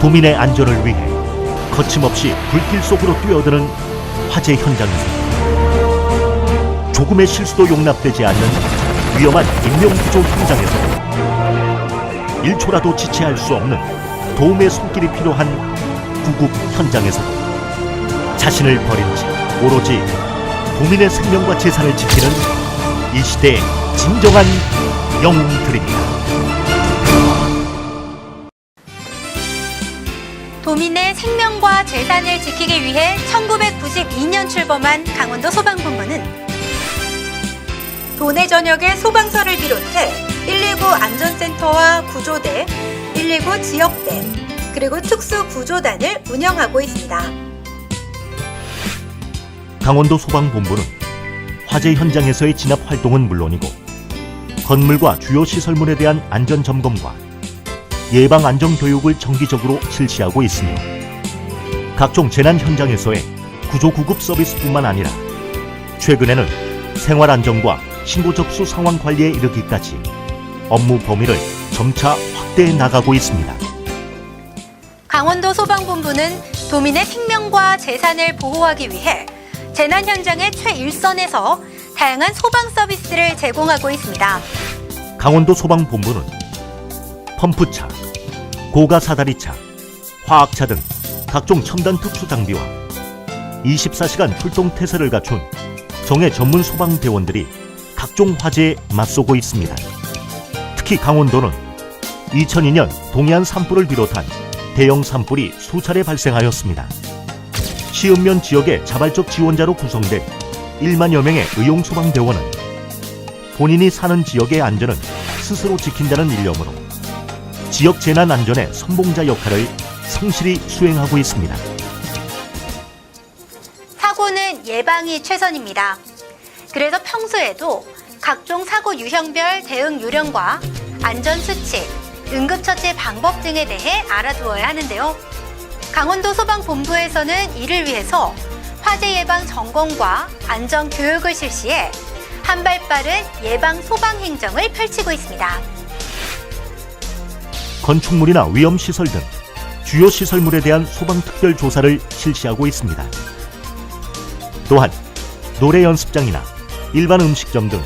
도민의 안전을 위해 거침없이 불길 속으로 뛰어드는 화재 현장에서 조금의 실수도 용납되지 않는 위험한 인명구조 현장에서 1초라도 지체할 수 없는 도움의 손길이 필요한 구급 현장에서도 자신을 버린 채 오로지 도민의 생명과 재산을 지키는 이 시대의 진정한 영웅들입니다. 도민의 생명과 재산을 지키기 위해 1992년 출범한 강원도 소방본부는 도내 전역의 소방서를 비롯해 119 안전센터와 구조대, 119 지역대, 그리고 특수구조단을 운영하고 있습니다. 강원도 소방본부는 화재 현장에서의 진압 활동은 물론이고 건물과 주요 시설물에 대한 안전 점검과 예방 안전 교육을 정기적으로 실시하고 있으며 각종 재난 현장에서의 구조 구급 서비스뿐만 아니라 최근에는 생활 안전과 신고 접수 상황 관리에 이르기까지 업무 범위를 점차 확대해 나가고 있습니다. 강원도 소방본부는 도민의 생명과 재산을 보호하기 위해 재난 현장의 최일선에서 다양한 소방 서비스를 제공하고 있습니다. 강원도 소방본부는 펌프차, 고가 사다리차, 화학차 등 각종 첨단 특수 장비와 24시간 출동 태세를 갖춘 정예 전문 소방대원들이 각종 화재에 맞서고 있습니다. 특히 강원도는 2002년 동해안 산불을 비롯한 대형 산불이 수차례 발생하였습니다. 시읍면 지역의 자발적 지원자로 구성된 1만여 명의 의용 소방대원은 본인이 사는 지역의 안전은 스스로 지킨다는 일념으로 지역 재난 안전의 선봉자 역할을 성실히 수행하고 있습니다. 사고는 예방이 최선입니다. 그래서 평소에도 각종 사고 유형별 대응 요령과 안전 수칙, 응급처치 방법 등에 대해 알아두어야 하는데요. 강원도 소방본부에서는 이를 위해서 화재 예방 점검과 안전 교육을 실시해 한발 빠른 예방 소방 행정을 펼치고 있습니다. 건축물이나 위험 시설 등 주요 시설물에 대한 소방 특별 조사를 실시하고 있습니다. 또한 노래 연습장이나 일반 음식점 등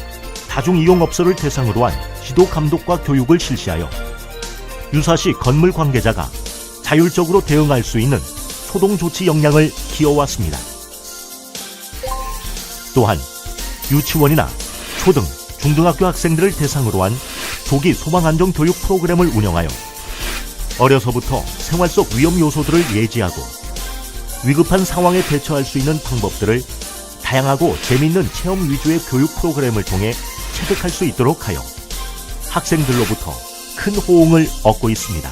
다중 이용 업소를 대상으로 한 지도 감독과 교육을 실시하여 유사시 건물 관계자가 자율적으로 대응할 수 있는 소동 조치 역량을 키워왔습니다. 또한 유치원이나 초등, 중등학교 학생들을 대상으로 한 조기 소방 안전 교육 프로그램을 운영하여 어려서부터 생활 속 위험 요소들을 예지하고 위급한 상황에 대처할 수 있는 방법들을 다양하고 재미있는 체험 위주의 교육 프로그램을 통해 체득할 수 있도록 하여 학생들로부터 큰 호응을 얻고 있습니다.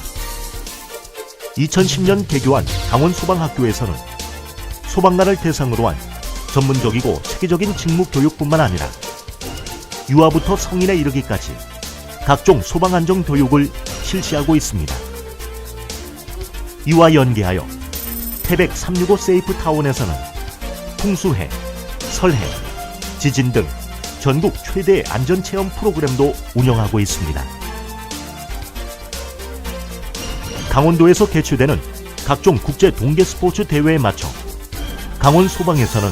2010년 개교한 강원 소방학교에서는 소방관을 대상으로 한 전문적이고 체계적인 직무 교육뿐만 아니라 유아부터 성인에 이르기까지 각종 소방 안전 교육을 실시하고 있습니다. 이와 연계하여 태백 365 세이프 타운에서는 풍수해, 설해, 지진 등 전국 최대 안전 체험 프로그램도 운영하고 있습니다. 강원도에서 개최되는 각종 국제 동계 스포츠 대회에 맞춰 강원 소방에서는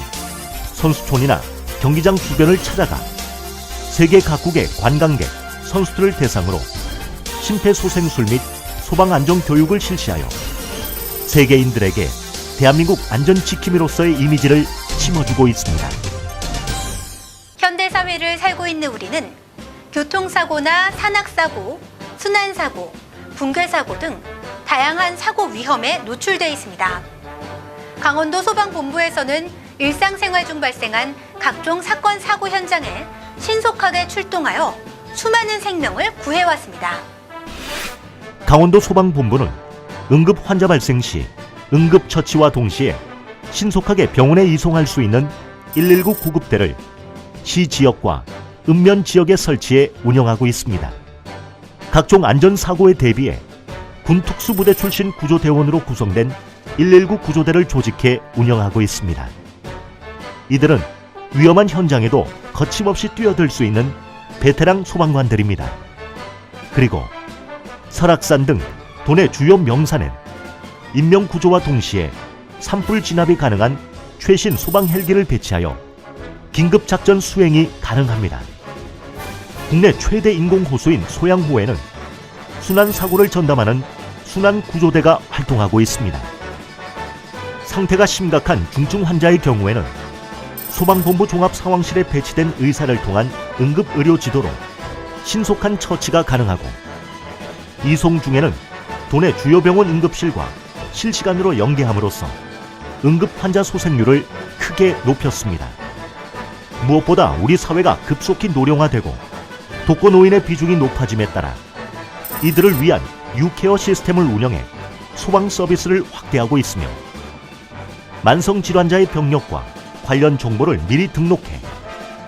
선수촌이나 경기장 주변을 찾아가 세계 각국의 관광객, 선수들을 대상으로 심폐소생술 및 소방 안전 교육을 실시하여 세계인들에게 대한민국 안전 지킴이로서의 이미지를 심어주고 있습니다. 현대 사회를 살고 있는 우리는 교통사고나 산악사고, 순환사고, 붕괴사고 등 다양한 사고 위험에 노출되어 있습니다. 강원도 소방본부에서는 일상생활 중 발생한 각종 사건 사고 현장에 신속하게 출동하여 수많은 생명을 구해왔습니다. 강원도 소방본부는 응급 환자 발생 시 응급 처치와 동시에 신속하게 병원에 이송할 수 있는 119 구급대를 시 지역과 읍면 지역에 설치해 운영하고 있습니다. 각종 안전 사고에 대비해 군 특수부대 출신 구조대원으로 구성된 119 구조대를 조직해 운영하고 있습니다. 이들은 위험한 현장에도 거침없이 뛰어들 수 있는 베테랑 소방관들입니다. 그리고 설악산 등 도내 주요 명산엔 인명 구조와 동시에 산불 진압이 가능한 최신 소방 헬기를 배치하여 긴급 작전 수행이 가능합니다. 국내 최대 인공 호수인 소양호에는 순환 사고를 전담하는 순환 구조대가 활동하고 있습니다. 상태가 심각한 중증 환자의 경우에는 소방본부 종합 상황실에 배치된 의사를 통한 응급 의료 지도로 신속한 처치가 가능하고 이송 중에는 도내 주요 병원 응급실과 실시간으로 연계함으로써 응급 환자 소생률을 크게 높였습니다. 무엇보다 우리 사회가 급속히 노령화되고 독거노인의 비중이 높아짐에 따라 이들을 위한 유케어 시스템을 운영해 소방 서비스를 확대하고 있으며 만성 질환자의 병력과 관련 정보를 미리 등록해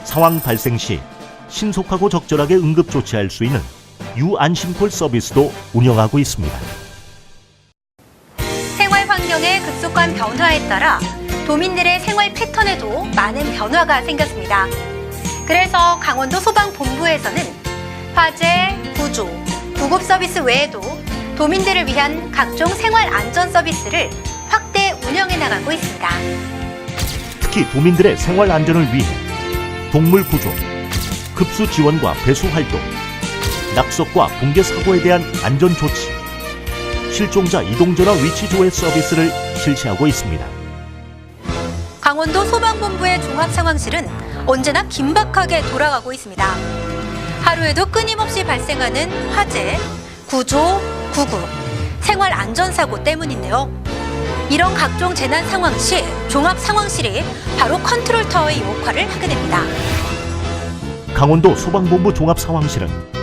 상황 발생 시 신속하고 적절하게 응급 조치할 수 있는 유안심콜 서비스도 운영하고 있습니다. 생활 환경의 급속한 변화에 따라 도민들의 생활 패턴에도 많은 변화가 생겼습니다. 그래서 강원도 소방본부에서는 화재, 구조, 구급 서비스 외에도 도민들을 위한 각종 생활 안전 서비스를 확대 운영해 나가고 있습니다. 특히 도민들의 생활 안전을 위해 동물 구조, 급수 지원과 배수 활동, 낙석과 붕괴 사고에 대한 안전 조치, 실종자 이동 전화 위치 조회 서비스를 실시하고 있습니다. 강원도 소방본부의 종합상황실은 언제나 긴박하게 돌아가고 있습니다. 하루에도 끊임없이 발생하는 화재, 구조, 구급, 생활 안전사고 때문인데요. 이런 각종 재난 상황 시 종합 상황실이 바로 컨트롤 타워의 역할을 하게 됩니다. 강원도 소방본부 종합 상황실은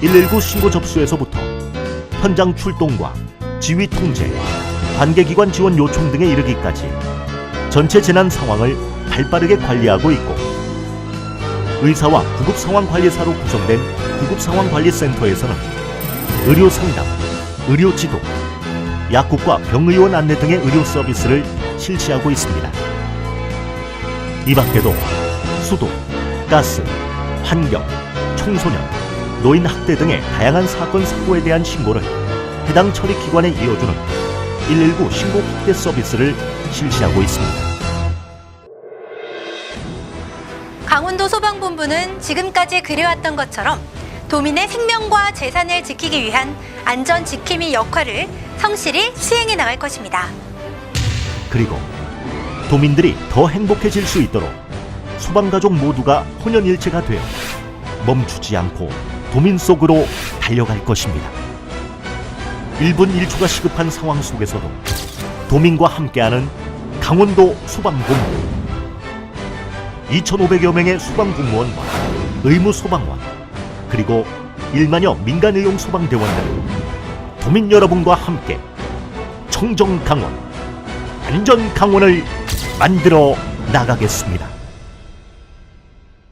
119 신고 접수에서부터 현장 출동과 지휘 통제, 관계기관 지원 요청 등에 이르기까지 전체 재난 상황을 발빠르게 관리하고 있고 의사와 구급상황관리사로 구성된 구급상황관리센터에서는 의료 상담, 의료 지도, 약국과 병의원 안내 등의 의료 서비스를 실시하고 있습니다. 이 밖에도 수도, 가스, 환경, 청소년, 노인 학대 등의 다양한 사건 사고에 대한 신고를 해당 처리 기관에 이어주는 119 신고 확대 서비스를 실시하고 있습니다. 강원도 소방본부는 지금까지 그래왔던 것처럼 도민의 생명과 재산을 지키기 위한 안전 지킴이 역할을 성실히 수행해 나갈 것입니다. 그리고 도민들이 더 행복해질 수 있도록 소방가족 모두가 혼연일체가 되어 멈추지 않고 도민 속으로 달려갈 것입니다. 1분 1초가 시급한 상황 속에서도 도민과 함께하는 강원도 소방본부 2,500여 명의 소방공무원과 의무 소방관 그리고 1만여 민간의용 소방대원들 도민 여러분과 함께 청정 강원 안전 강원을 만들어 나가겠습니다.